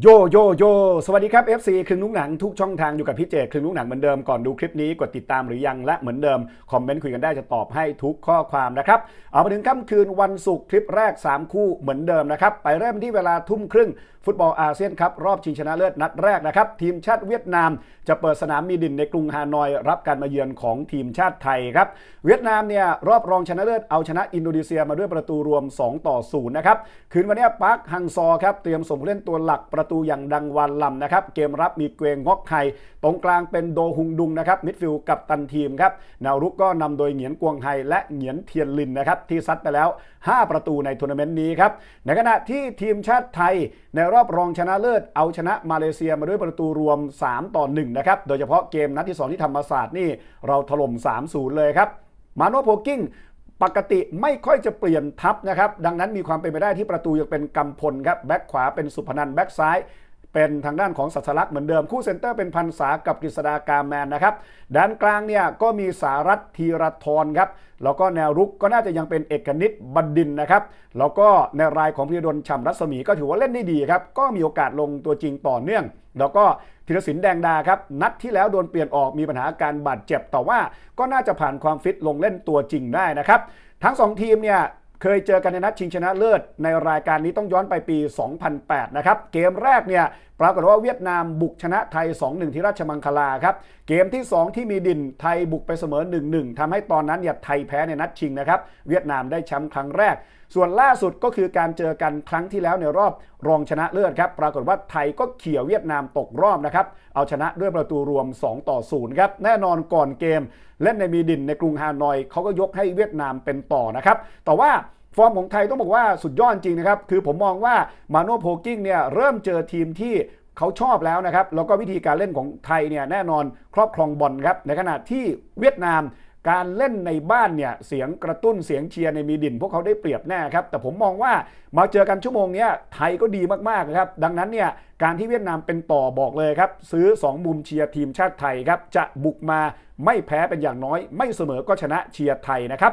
โยโยโยสวัสดีครับ FC ครึ่งนุ้งหนังทุกช่องทางอยู่กับพี่เจครึ่งนุ้งหนังเหมือนเดิมก่อนดูคลิปนี้กดติดตามหรือยังและเหมือนเดิม คอมเมนต์คุยกันได้จะตอบให้ทุกข้อความนะครับ เอามาถึงค่ำคืนวันศุกร์คลิปแรก 3 คู่เหมือนเดิมนะครับ ไปเริ่มที่เวลาทุ่มครึ่ง ฟุตบอลอาเซียนครับรอบชิงชนะเลิศนัดแรกนะครับ ทีมชาติเวียดนาม จะเปิดสนามมีดินในกรุงฮานอย รับการมาเยือนของทีมชาติไทยครับเวียดนามเนี่ยรอบรองชนะเลิศเอาชนะอินโดนีเซียมาด้วยประตูรวม 2 ต่อ0นะครับคืนวันนี้ปาร์คฮังซอครับเตรียมส่งผู้เล่นตัวหลักประประตูอย่างดังวันลำนะครับ เกมรับมีเกวงงอกไทยตรงกลางเป็นโดฮุงดุงนะครับ มิดฟิลด์กับตันทีมครับแนวรุกก็นำโดยเหงียนกวงไฮและเหงียนเทียนลินนะครับ ที่ซัดไปแล้ว 5 ประตูในทัวร์นาเมนต์นี้ครับ ในขณะที่ทีมชาติไทย ในรอบรองชนะเลิศเอาชนะมาเลเซียมาด้วยประตูรวม 3 ต่อ 1 นะครับ โดยเฉพาะเกมนัดที่ 2 ที่ธรรมศาสตร์นี่เราถล่ม 3-0 เลยครับมาโนโพกิ้ง ปกติไม่ค่อยจะเปลี่ยนทับนะครับ ดังนั้นมีความเป็นไปได้ที่ประตูยังเป็นกำพลครับ แบ็คขวาเป็นสุพนันแบ็คซ้ายเป็นทางด้านของสัสลักษณ์เหมือนเดิม คู่เซนเตอร์เป็นพันษากับกฤษดากาแมนนะครับด้านกลางเนี่ยก็มีสารัตธีรทรครับแล้วก็แนวรุกก็น่าจะยังเป็นเอกนิตบดินนะครับแล้วก็ในรายของพิรดลฉ่ำรัศมีก็ถือว่าเล่นได้ดีครับก็มีโอกาสลงตัวจริงต่อเนื่อง แล้วก็ธีรศิลป์แดงดาครับ นัดที่แล้วโดนเปลี่ยนออกมีปัญหาอาการบาดเจ็บแต่ว่าก็น่าจะผ่านความฟิตลงเล่นตัวจริงได้นะครับ ทั้ง 2 ทีมเนี่ยเคยเจอกันในนัดชิงชนะเลิศในรายการนี้ต้องย้อนไปปี 2008 นะครับ เกมแรกเนี่ย ปรากฏว่าเวียดนามบุกชนะไทย 2-1 ที่ราชมังคลาครับ เกมที่ 2 ที่มีดินไทยบุกไปเสมอ 1-1 ทำให้ตอนนั้นเนี่ยไทยแพ้ในนัดชิงนะครับ เวียดนามได้แชมป์ครั้งแรก ส่วนล่าสุดก็คือการเจอกันครั้งที่แล้วในรอบรองชนะเลิศครับ ปรากฏว่าไทยก็เขี่ยเวียดนามตกรอบนะครับ เอาชนะด้วยประตูรวม 2 ต่อ 0 ครับ แน่นอนก่อนเกม เล่นในมีดินในกรุงฮานอยเขาก็ยกให้เวียดนามเป็นต่อนะครับ แต่ว่า ฟอร์มของไทยต้องบอกว่าสุดยอดจริงนะครับ คือผมมองว่ามาโนโพกิ้งเนี่ยเริ่มเจอทีมที่เขาชอบแล้วนะครับ แล้วก็วิธีการเล่นของไทยเนี่ยแน่นอนครอบครองบอลครับ ในขณะที่เวียดนามการเล่นในบ้านเนี่ยเสียงกระตุ้นเสียงเชียร์ในมีดิน พวกเขาได้เปรียบแน่ครับ แต่ผมมองว่ามาเจอกันชั่วโมงเนี้ยไทยก็ดีมากๆครับ ดังนั้นเนี่ยการที่เวียดนามเป็นต่อบอกเลยครับ ซื้อ 2 มุมเชียร์ทีมชาติไทยครับ จะบุกมาไม่แพ้เป็นอย่างน้อย ไม่เสมอก็ชนะเชียร์ไทยนะครับ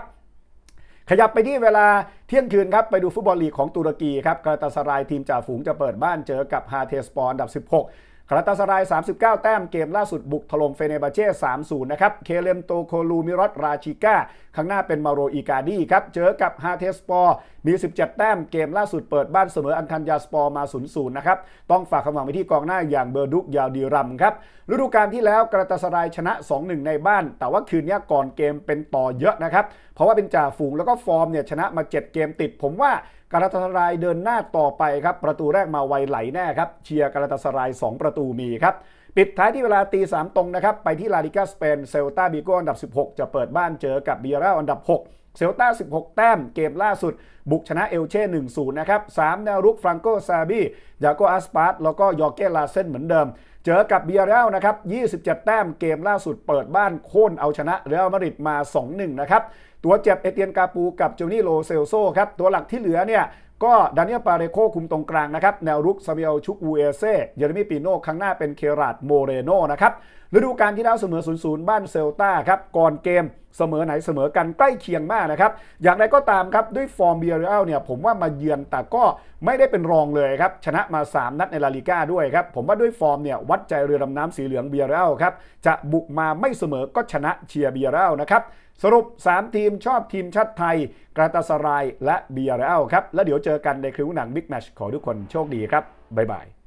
ขยับไปที่เวลาเที่ยงคืนครับ ไปดูฟุตบอลลีกของตุรกีครับกาตาสรายทีมจ่าฝูงจะเปิดบ้านเจอกับฮาเทสปอร์อันดับ 16 คาราตาสราย 39 แต้มเกมล่าสุดบุกถล่มเฟเนบาเช่ 3-0 นะครับ เคเลมโตโคลูมิรอตราชิก้า ข้างหน้าเป็นมาโรอีกาดีครับ เจอกับฮาเทสปอร์มี 17 แต้มเกมล่าสุดเปิดบ้านเสมออันทันยาสปอร์มา 0-0 นะครับ ต้องฝากคำหวังไปที่กองหน้าอย่างเบอร์ดุกยาวดีรัมครับ ฤดูกาลที่แล้วกาตาสรายชนะ 2-1 ในบ้าน แต่ว่าคืนนี้ก่อนเกมเป็นต่อเยอะนะครับ เพราะว่าเป็นจ่าฝูงแล้วก็ฟอร์มเนี่ยชนะมา 7 เกมติดผมว่า กาลาตาสรายเดินหน้าต่อไปครับ ประตูแรกมาไวไหลแน่ครับ เชียร์กาลาตาสราย 2 ประตูมีครับปิดท้ายที่เวลาตีสามตรงนะครับ ไปที่ลาลิกาสเปนเซลตาบิโกอันดับ 16 จะเปิดบ้านเจอกับเบียร่าอันดับ 6เซลตา16 แต้ม เกมล่าสุด บุกชนะเอลเช่1-0 นะครับ 3 แนวรุกฟรังโกซาบียาโกอาสปาร์ตแล้วก็ยอร์เกลาเซนเหมือนเดิม เจอกับเบียร่านะครับ 27 แต้ม เกมล่าสุดเปิดบ้านโค่นเอาชนะเรอัลมาดริดมา 2-1 นะครับ ตัวเจ็บเอเตียนกาปูกับเจนี่โลเซลโซครับ ตัวหลักที่เหลือเนี่ย ก็ดานิเอลปาเรโคคุมตรงกลางนะครับ แนวรุกซามิเอลชุกอูเอเซ่เยเรมีปีโน่ข้างหน้าเป็นเคราดโมเรโนนะครับฤดูกาลที่แล้วเสมอ 0-0 บ้านเซลตาครับ ก่อนเกมเสมอไหนเสมอกันใกล้เคียงมากนะครับ อย่างไรก็ตามครับ ด้วยฟอร์มเบียร์เรลเนี่ยผมว่ามาเยือนแต่ก็ไม่ได้เป็นรองเลยครับ ชนะมา 3 นัดในลาลิก้าด้วยครับ ผมว่าด้วยฟอร์มเนี่ยวัดใจเรือดำน้ำสีเหลืองเบียร์เรลครับ จะบุกมาไม่เสมอก็ชนะเชียร์เบียร์เรลนะครับสรุป 3 ทีมชอบทีมชาติไทย กราตาสรายและเบียร์เรลครับ แล้วเดี๋ยวเจอกันในคลิปหนังบิ๊กแมชขอทุกคนโชคดีครับบ๊ายบาย